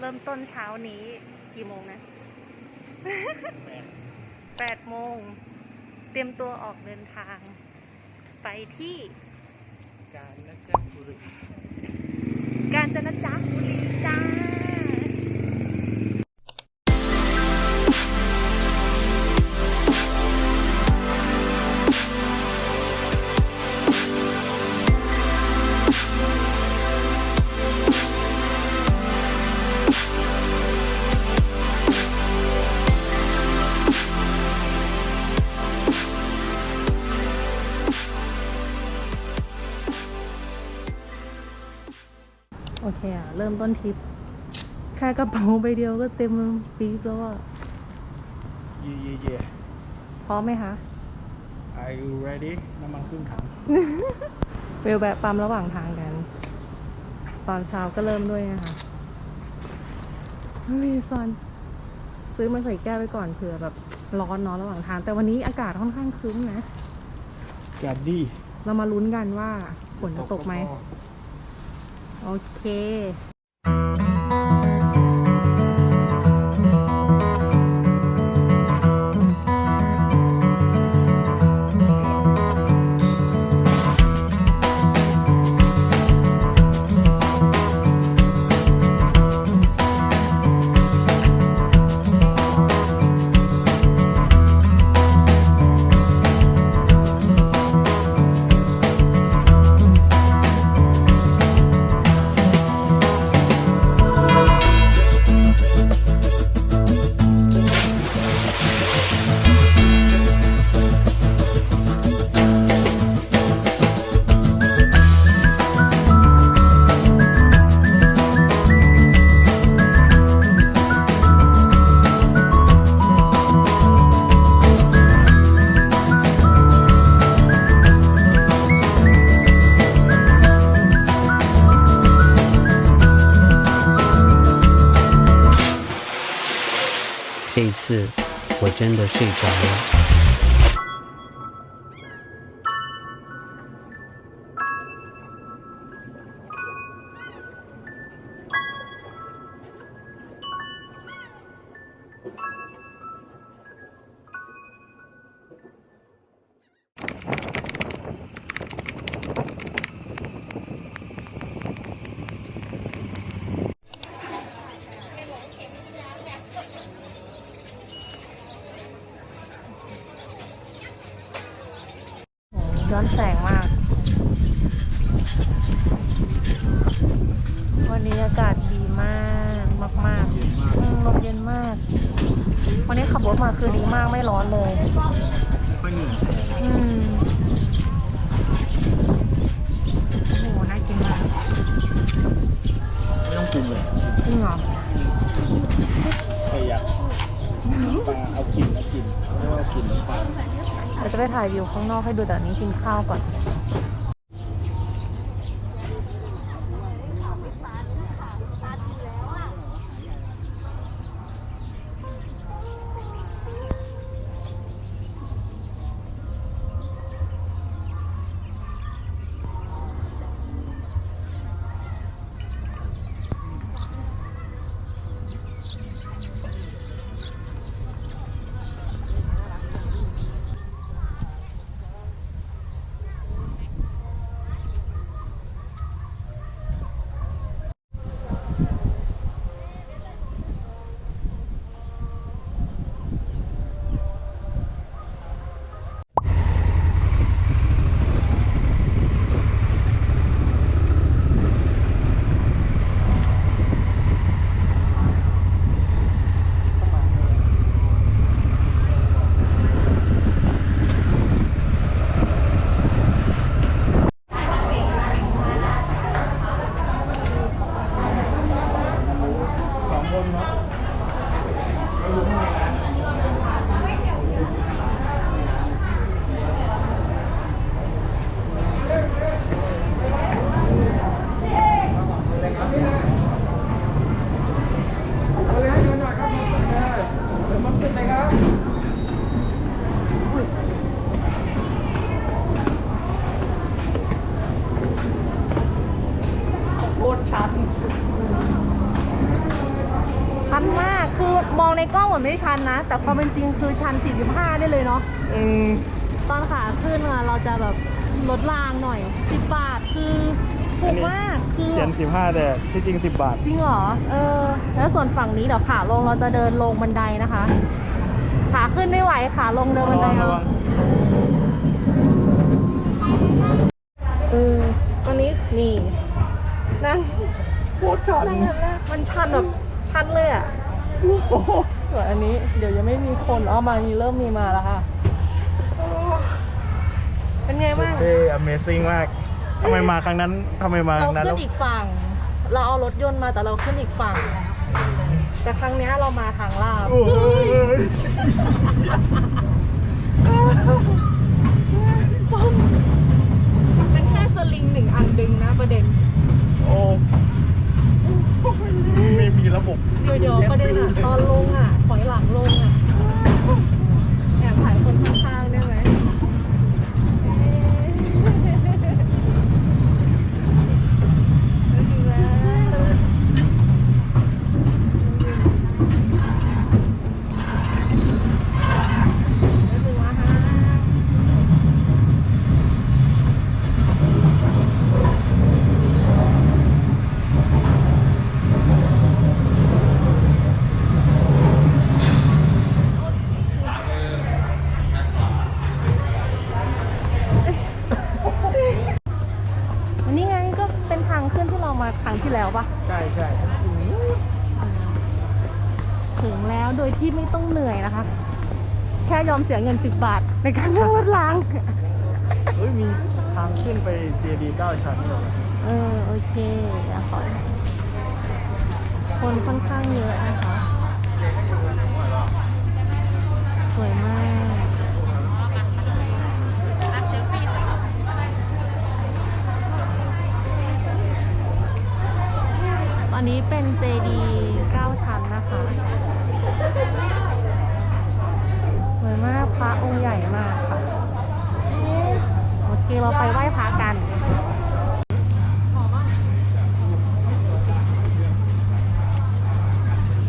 เริ่มต้นเช้านี้กี่โมงนะแปดแปดโมง เตรียมตัวออกเดินทาง ไปที่ การนะจ๊ะบุรีกาญจนจักรบุรีจ้า โอเคอะเริ่มต้นทริปแค่กระเป๋าใบเดียวก็เต็มปี๊บแล้วอะเย่เย่เย่ พร้อมไหมคะ Are you ready น้ำมันครึ่งถังเวลแบะปั๊มระหว่างทางกัน ตอนเช้าก็เริ่มด้วยนะคะมีซอน ซื้อมาใส่แก้วไว้ก่อนเผื่อแบบร้อนเนาะระหว่างทาง แต่วันนี้อากาศค่อนข้างครึ้มนะ แกดดี้เรามาลุ้นกันว่าฝนจะตกไหมโอ เค 这一次，我真的睡着了。 ย้อนแสงมาก วันนี้อากาศดีมากมากมากๆอืมลมเย็นมาก วันนี้ขับรถมาคือดีมากไม่ร้อนเลยค่อยเหนื่อยอืมโอ้โหน่ากินมากไม่ต้องปรุงเลยจริงเหรอใครอยากปลาเอากินเอากินเรียกว่ากินน้ำปลา เราจะไปถ่ายวิวข้างนอกให้ดูแต่อันนี้กินข้าวก่อน อ มองในกล้องเห มือนไม่ชันนะ แต่ความเป็นจริงคือชัน 45 ได้เลยเนาะอืมตอนขาขึ้นมาเราจะแบบลดรางหน่อย 10 บาทคือถูกมากคือเขียน 15 แต่ที่จริง 10 บาท จริงเหรอเออ แล้วส่วนฝั่งนี้เดี๋ยวขาลงเราจะเดินลงบันไดนะคะ ขาขึ้นไม่ไหวขาลงเดินบันไดระเอาวังเออวันนี้นี่นั่งโคตรชันนั่งอันแรกมันชันแบบชันเลยอะโอ้โห ส่วนอันนี้ เดี๋ยวยังไม่มีคนเอามามีเริ่มมีมาแล้วค่ะโอ้เป็นไงบ้าง เท่ Amazing มากทำไมมาครั้งนั้นทำไมมาคเรารั้งนั้นขึ้แล้วนอีกฝั่ง เราเอารถยนต์มาแต่เราขึ้นอีกฝั่ง แต่ครั้งเนี้ยเรามาทางลาบ โอ้ยเป็นแค่สลิงหนึ่งอันดึงนะประเด็น โอ้ ไม่มีระบบ เดี๋ยวเดี๋ยวประเด็นอะตอนลงอะถอยหลังลงอะแอบถ่ายคนข้างๆได้ไหมจริงแล้วไม่ถึงว่าฮะ อันนี้ไงก็เป็นทางขึ้นที่เรามาครั้งที่แล้วปะ ใช่ใช่ ถึงแล้วโดยที่ไม่ต้องเหนื่อยนะคะ แค่ยอม เสียเงิน 10 บาท ในการนั่งรถราง เฮ้ย มีทางขึ้นไป JD 9ชั้นเลยเออ โอเคเดี๋ยวขอคนค่อนข้างเยอะนะคะ สวยมาก ตอนนี้เป็นเจดี9ชั้นนะคะ สวยมากพระองค์ใหญ่มากค่ะ โอเค เราไปไหว้พระกัน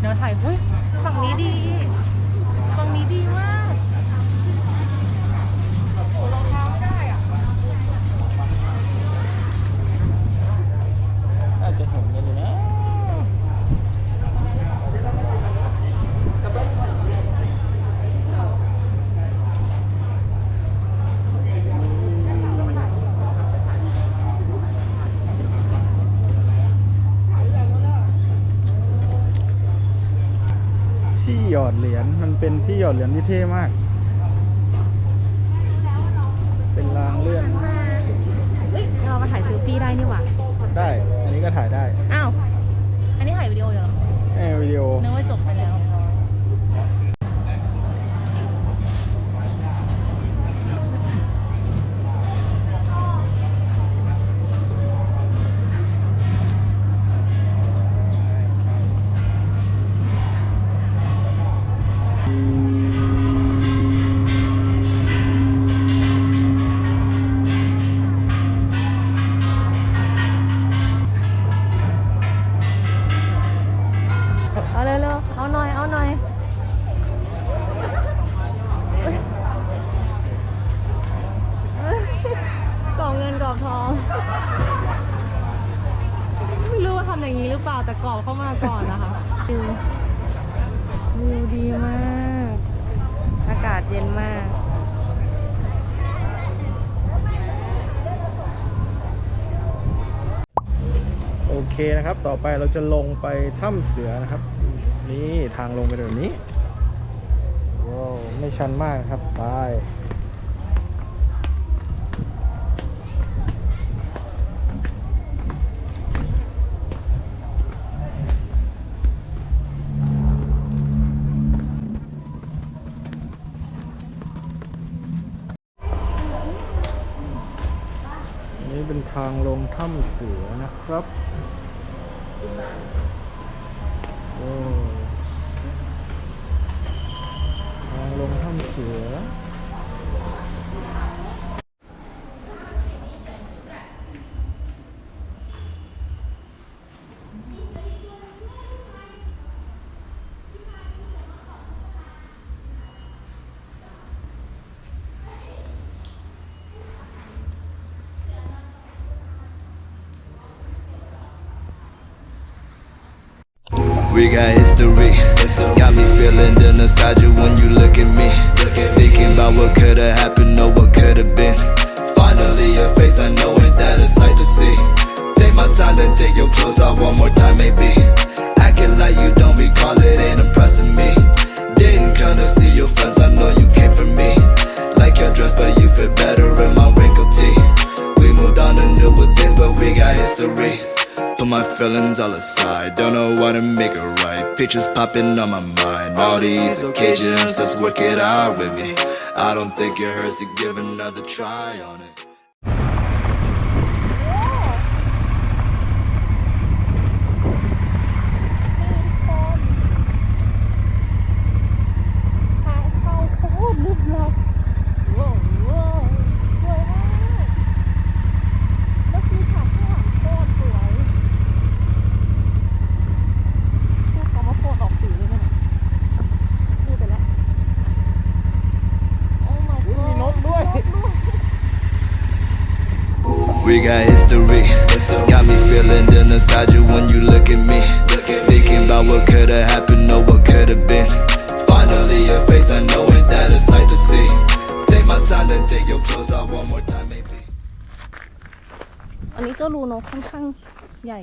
เดี๋ยวถ่ายเฮ้ยฝั่งนี้ดี ฝั่งนี้ดีมากรองเท้าได้อะ อาจจะเห็นกันอยู่นะ ที่หยอด เป็นที่หยอดเหรียญที่เท่มาก เคนะครับ ต่อไปเราจะลงไปถ้ำเสือนะครับ นี่ทางลงไปแบบนี้ว้าวไม่ชันมากครับไปนี่เป็นทางลงถ้ำเสือนะครับ We got history. Got me feeling the nostalgia when you look at me. Thinking about what could have happened or what could have been. Finally, your face, I know it, that a sight to see. Take my time, then take your clothes off one more time, maybe. Acting like you don't recall it, ain't feelings all aside, don't know what to make it right. Pictures popping on my mind. All these occasions, just work it out with me. I don't think it hurts to give another try on it.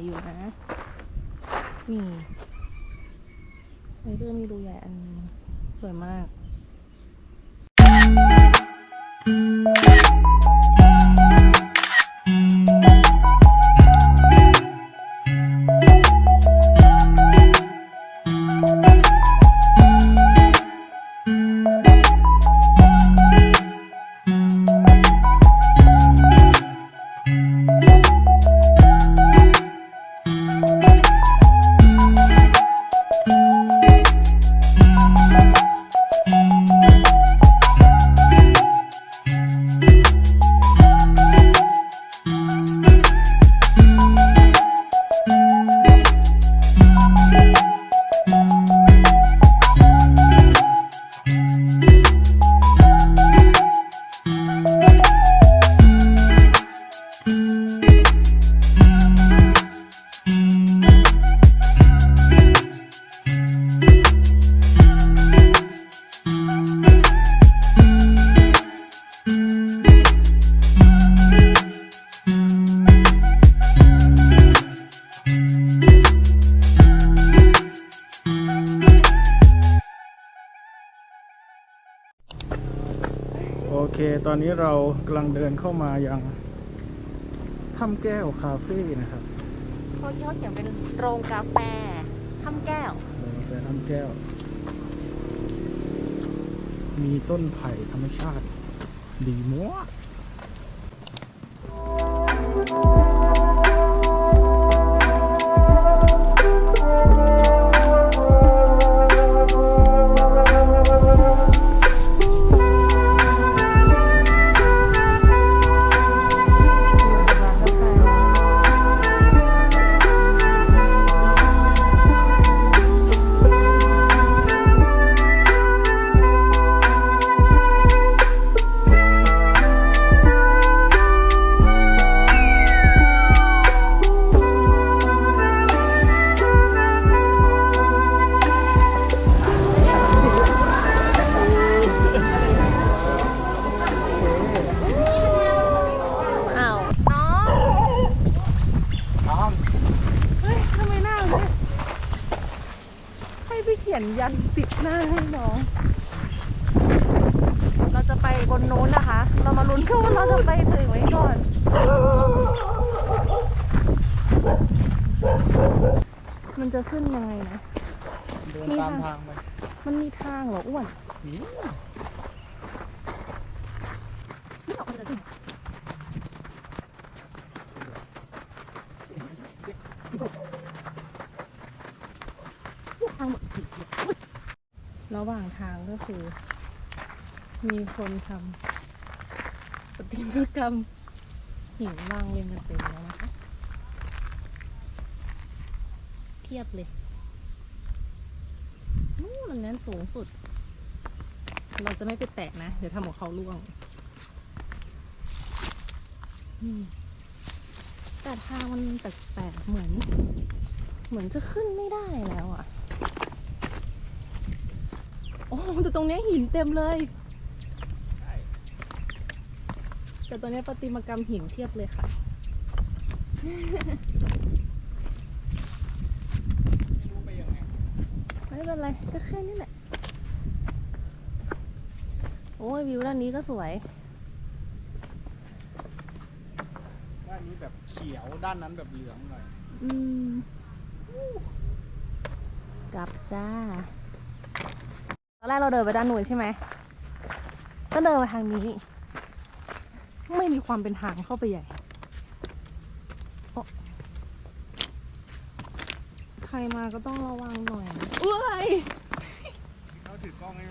อยู่นะ นี่ในเรื่องมีรูใหญ่อันสวยมาก อนนี้เรากำลังเดินเข้ามายังถ้ำแก้วคาเฟ่นะครับเขาเขียนเป็นโรงกาแฟถ้ำแก้วเออเป็นถ้ำแก้ว มีต้นไผ่ธรรมชาติ ดีมัวอ้ ระหว่างทางก็คือ มีคนทำปฏิมากรรมหินวางเรียงกันเต็มแล้วนะคะเพียบเลยนู่นนั้นสูงสุด เราจะไม่ไปแตะนะ เดี๋ยวทำของเขาล่วงแต่ทางมันแปลกๆเหมือน เหมือนจะขึ้นไม่ได้แล้วอะ่ะ แต่ตรงเนี้ยหินเต็มเลย แต่ตอนนี้ประติมากรรมหินเทียบเลยค่ะไม่เป็นไรก็แค่นี้แหละ โอ้ยวิวด้านนี้ก็สวย ด้านนี้แบบเขียวด้านนั้นแบบเหลืองหน่อย อืมกลับจ้า ตอนแรกเราเดินไปด้านนู้นใช่ไหม ก็เดินมาทางนี้ ไม่มีความเป็นทางเข้าไปใหญ่โอ๊ะใครมาก็ต้องระวังหน่อยเอ้ยเขาถือกล้องให้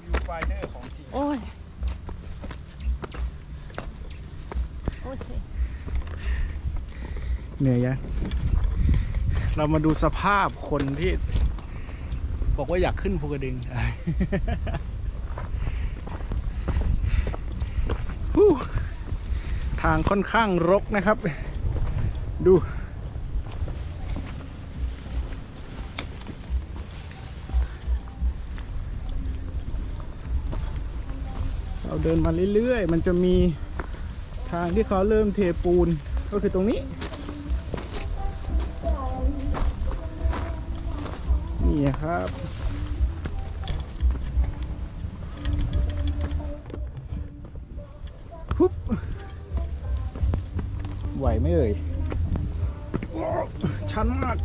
วิวไฟเดอร์ของจริง โอ้ย โอเค เหนื่อยยัง เรามาดูสภาพคนที่บอกว่าอยากขึ้นภูกระดึงทางค่อนข้างรกนะครับ ดู เราเดินมาเรื่อยๆ มันจะมีทางที่เขาเริ่มเทปูนก็คือตรงนี้ นี่ครับ ปุ๊บ ไหวไหมเอ่ยว้าวชันมาก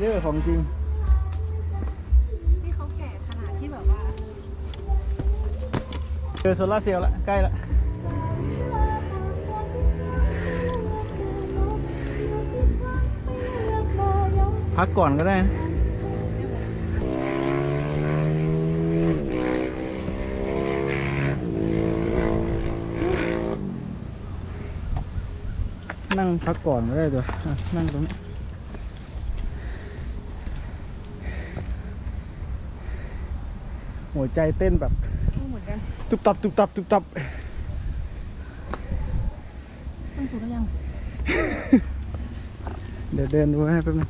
เดอร์ของจริง นี่เขาแก่ขนาดที่แบบว่า เจอโซลาร์เซลล์ละใกล้ละพักก่อนก็ได้นะนั่งพักก่อนก็ได้ตัวอะนั่งตรงนี้ หัวใจเต้นแบบเหมือนกันตุบตับตุบตับตุบตับต้องสูงหรือยัง เดี๋ยวเดินดูให้แป๊บนึง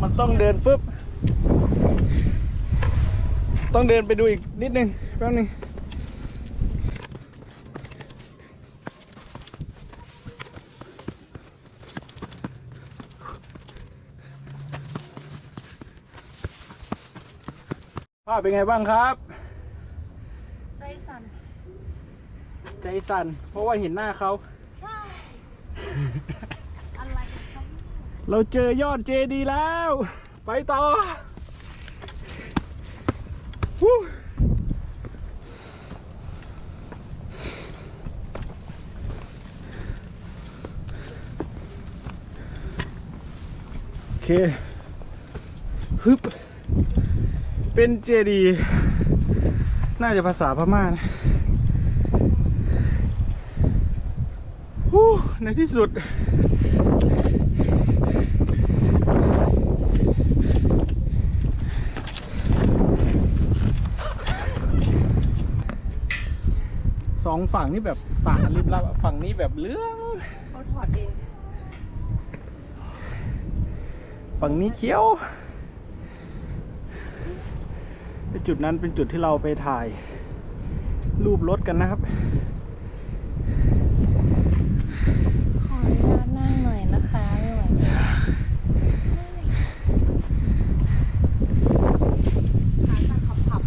มันต้องเดินปุ๊บ ต้องเดินไปดูอีกนิดนึงแป๊บนึง ภาพเป็นไงบ้างครับ ใจสั่น ใจสั่น เพราะว่าเห็นหน้าเขา ใช่ อะไรครับเราเจอยอดเจดีแล้ว ไปต่อฮู้โอเคฮึบ เป็นเจดีย์น่าจะภาษาพม่านะฮู้ในที่สุด สองฝั่งนี่แบบต่างกันลิบลับอะฝั่งนี้แบบเหลืองเขาถอดเอง ฝั่งนี้เขียวไอ้ จุดนั้นเป็นจุดที่เราไปถ่ายรูปรถกันนะครับ ขออนุญาตนั่งหน่อยนะคะไม่ไหวแล้วขาสั่นขับ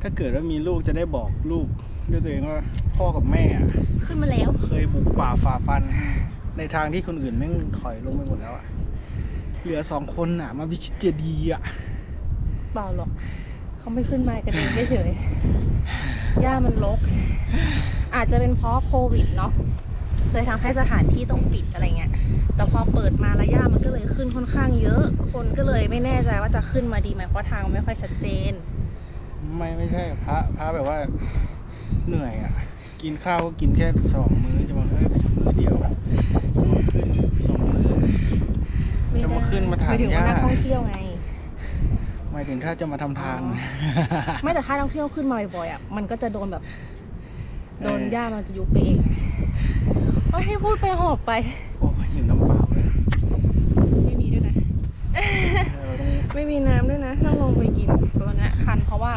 ถ้าเกิดว่ามีลูกจะได้บอกลูกด้วยตัวเองว่าพ่อกับแม่อะๆขึ้นมาแล้ว เคยบุกป่าฝ่าฟัน ในทางที่คนอื่นแม่งถอยลงไปหมดแล้วอะเหลือสองคนอะมาพิชิตเจดีย์อะเปล่าหรอก เขาไม่ขึ้นมากันเองเฉยๆหญ้ามันรก อาจจะเป็นเพราะโควิดเนาะเลยทำให้สถานที่ต้องปิดอะไรเงี้ย แต่พอเปิดมาแล้วหญ้ามันก็เลยขึ้นค่อนข้างเยอะ คนก็เลยไม่แน่ใจว่าจะขึ้นมาดีไหมเพราะทางมันไม่ค่อยชัดเจน ไม่ไม่ใช่พระพระแบบว่าเหนื่อยอะกินข้าวก็กินแค่สองมื้อจะมาเอ้ยมื้อเดียวจะมา ขึ้นสองมื้อไม่จะได้มาขึ้นมาถางหถึงว่าหญ้านักท่องเที่ยวไง หมายถึงถ้าจะมาทำทางอ๋ไม่แต่ถ้านักท่องเที่ยวขึ้นมาบ่อยๆอะ มันก็จะโดนแบบ โดนหญ้ามันจะยุบไปเองโอ้ยให้พูดไปหอบไป โอ้ยหิวน้ำเปล่าเลย ไม่มีด้วยนะเราต้องไม่มีน้ำด้วยนะต้องลงไปกินตอนนี้คันเพราะว่า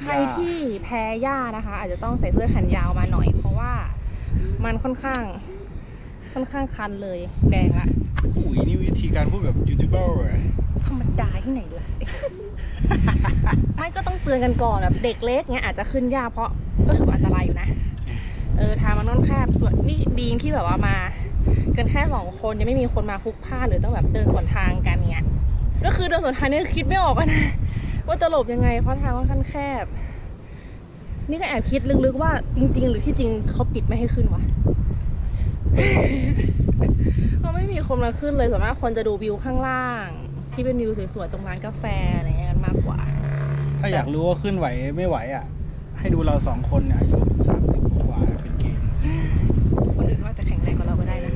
ใครที่แพ้หญ้านะคะ อาจจะต้องใส่เสื้อแขนยาวมาหน่อย เพราะว่ามันค่อนข้าง ค่อนข้างคันเลยแดงละอุ้ยนี่วิธีการพูดแบบยูทูบเบอร์อะธรรมดาที่ไหนล่ะ ไม่ก็ต้องเตือนกันก่อนแบบเด็กเล็กเงี้ยอาจจะขึ้นยากเพราะก็ถือว่าอันตรายอยู่นะ เออทางมันน่อนแคบส่วนนี่ดีที่แบบว่ามากันแค่สองคนยังไม่มีคนมาพลุกพล่านหรือต้องแบบเดินสวนทางกันเงี้ย ก็คือเดินสวนทางนี่คิดไม่ออกอะนะว่าจะหลบยังไงเพราะทางค่อนข้างแคบ นี่ก็แอบคิดลึกๆว่าจริง ๆ หรือที่จริงเขาปิดไม่ให้ขึ้นวะ เพราะไม่มีคนมาขึ้นเลยส่วนมากคนจะดูวิวข้างล่าง ที่เป็นวิวสวยๆตรงร้านกาแฟอะไรเงี้ยกันมากกว่า ถ้าอยากรู้ว่าขึ้นไหวไม่ไหวอะ ให้ดูเราสองคนเนี่ยอายุสามสิบกว่าเป็นเกณฑ์คนอื่นว่าจะแข็งแรงกว่าเราก็ได้นะ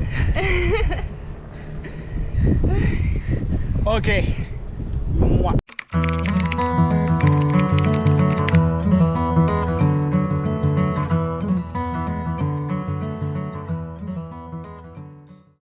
โอเค